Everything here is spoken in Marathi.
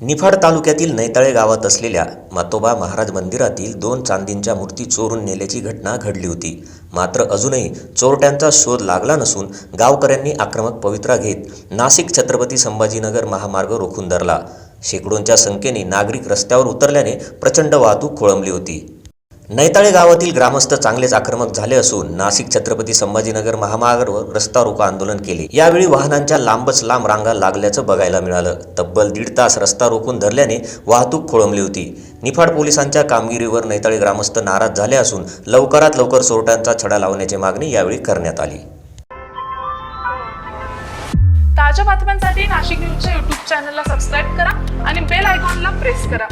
निफाड तालुक्यातील नैताळे गावात असलेल्या मातोबा महाराज मंदिरातील दोन चांदींच्या मूर्ती चोरून नेल्याची घटना घडली होती. मात्र अजूनही चोरट्यांचा शोध लागला नसून गावकऱ्यांनी आक्रमक पवित्रा घेत नाशिक छत्रपती संभाजीनगर महामार्ग रोखून धरला. शेकडोंच्या संख्येने नागरिक रस्त्यावर उतरल्याने प्रचंड वाहतूक खोळंबली होती. नैताळे गावातील ग्रामस्थ चांगलेच आक्रमक झाले असून नाशिक छत्रपती संभाजीनगर महामार्गावर रस्ता रोको आंदोलन केले. यावेळी वाहनांच्या लांबच लांब रांगा लागल्याचं बघायला मिळालं. तब्बल दीड तास रस्ता रोखून धरल्याने वाहतूक खोळंबली होती. निफाड पोलिसांच्या कामगिरीवर नैताळे ग्रामस्थ नाराज झाले असून लवकरात लवकर चोरट्यांचा छडा लावण्याची मागणी यावेळी करण्यात आली. ताज्या बातम्यांसाठी नाशिक न्यूजच्या युट्यूब चॅनलला सबस्क्राईब करा आणि बेल आयकॉनला प्रेस करा.